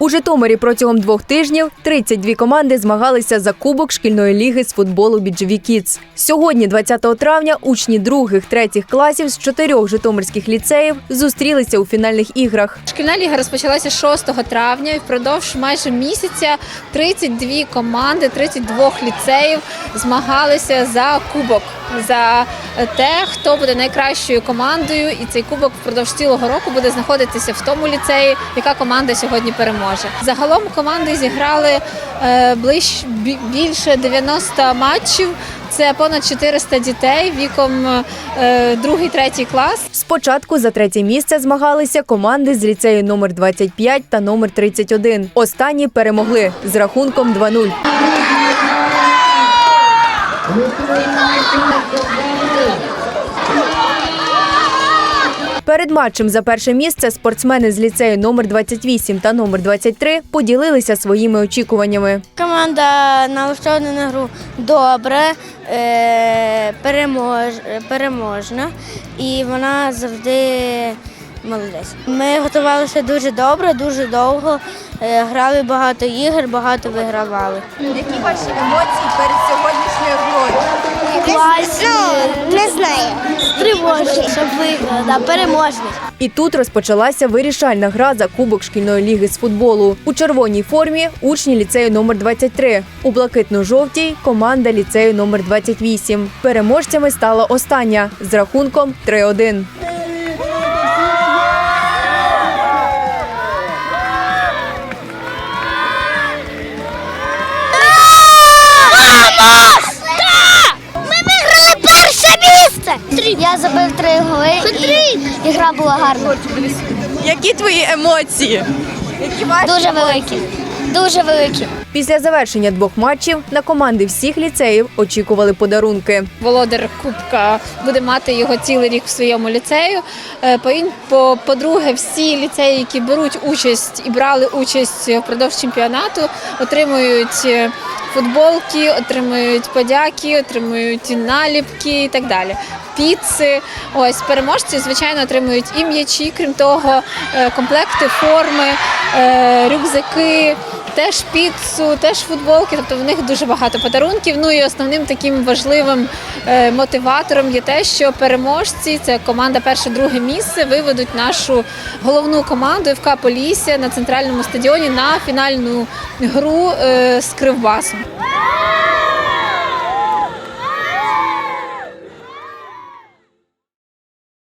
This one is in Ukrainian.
У Житомирі протягом двох тижнів 32 команди змагалися за кубок шкільної ліги з футболу «Біджеві Кітс». Сьогодні, 20 травня, учні других, третіх класів з чотирьох житомирських ліцеїв зустрілися у фінальних іграх. Шкільна ліга розпочалася 6 травня і впродовж майже місяця 32 команди, 32 ліцеїв змагалися за кубок, за те, хто буде найкращою командою, і цей кубок впродовж цілого року буде знаходитися в тому ліцеї, яка команда сьогодні переможе. Загалом команди зіграли е, ближ більше 90 матчів. Це понад 400 дітей віком е, другий, третій клас. Спочатку за третє місце змагалися команди з ліцею номер 25 та номер 31. Останні перемогли з рахунком 2-0. Перед матчем за перше місце спортсмени з ліцею номер 28 та номер 23 поділилися своїми очікуваннями. Команда налаштована на гру добре, е, переможна і вона завжди молодець. Ми готувалися дуже добре, дуже довго, е, грали багато ігор, багато вигравали. Які ваші емоції перед сьогоднішньою грою? Не знаю. Тривожні, щоб виграла, да, переможні. І тут розпочалася вирішальна гра за кубок шкільної ліги з футболу. У червоній формі учні ліцею номер 23. У блакитно-жовтій команда ліцею номер 28. Переможцями стала остання з рахунком 3-1. Голи і, і гра була гарна. Які твої емоції? Дуже великі. Дуже великі. Після завершення двох матчів на команди всіх ліцеїв очікували подарунки. володар Кубка буде мати його цілий рік в своєму ліцею. Е, По-друге, всі ліцеї, які беруть участь і брали участь впродовж чемпіонату, отримують е, футболки, отримують подяки, отримують наліпки і так далі. Піци, ось переможці, звичайно, отримують і м'ячі, крім того, е, комплекти форми, рюкзаки, теж піцу, теж футболки. Тобто в них дуже багато подарунків. Ну і основним таким важливим е, мотиватором є те, що переможці це команда перше-друге місце виведуть нашу головну команду ФК Полісся на центральному стадіоні на фінальну гру е, з Кривбасом.